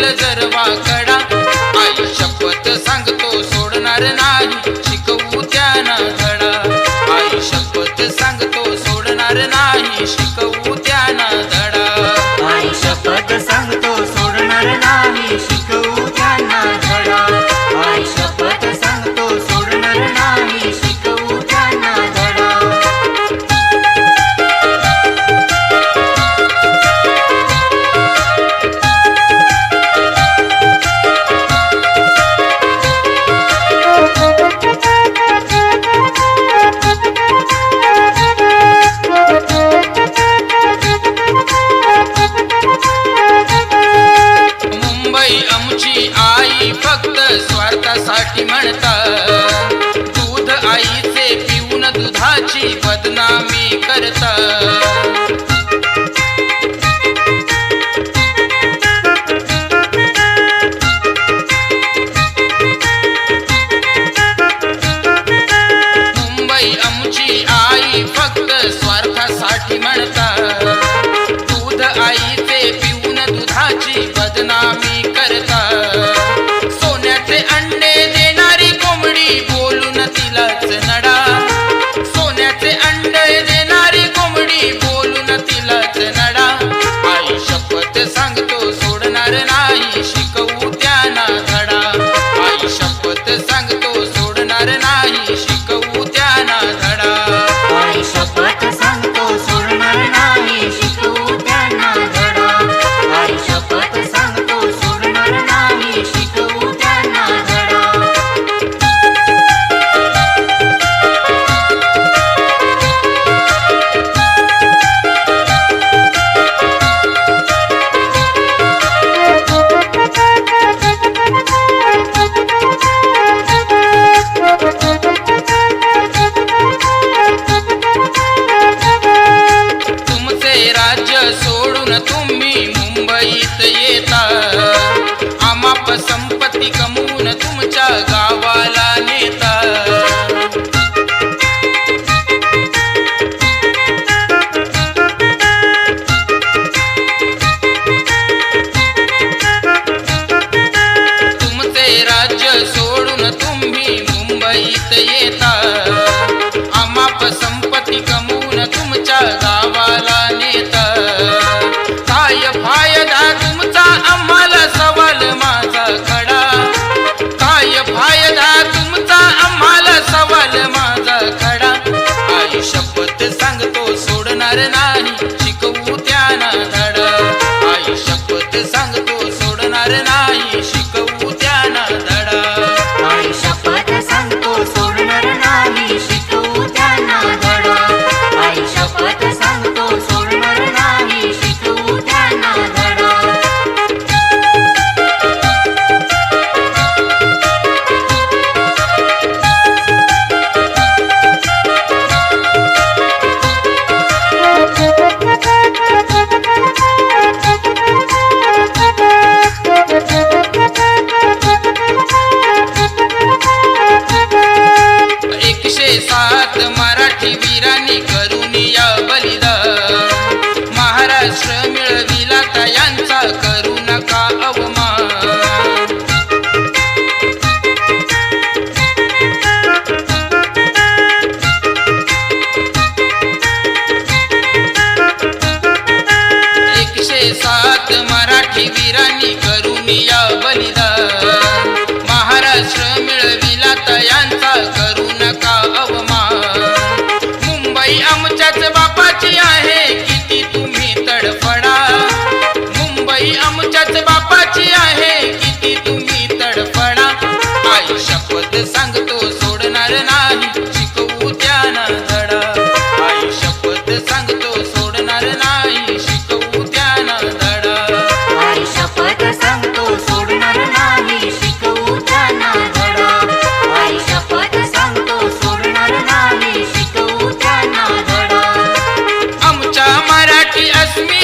पडेल जर वाकडा आई शपथ सांगतो सोडणार नाही शिकवू त्यांना धडा. आई शपथ सांगतो सोडणार नाही शिकवू ಮಾತಾ शपथ सांगतो सोडणार नाही. me.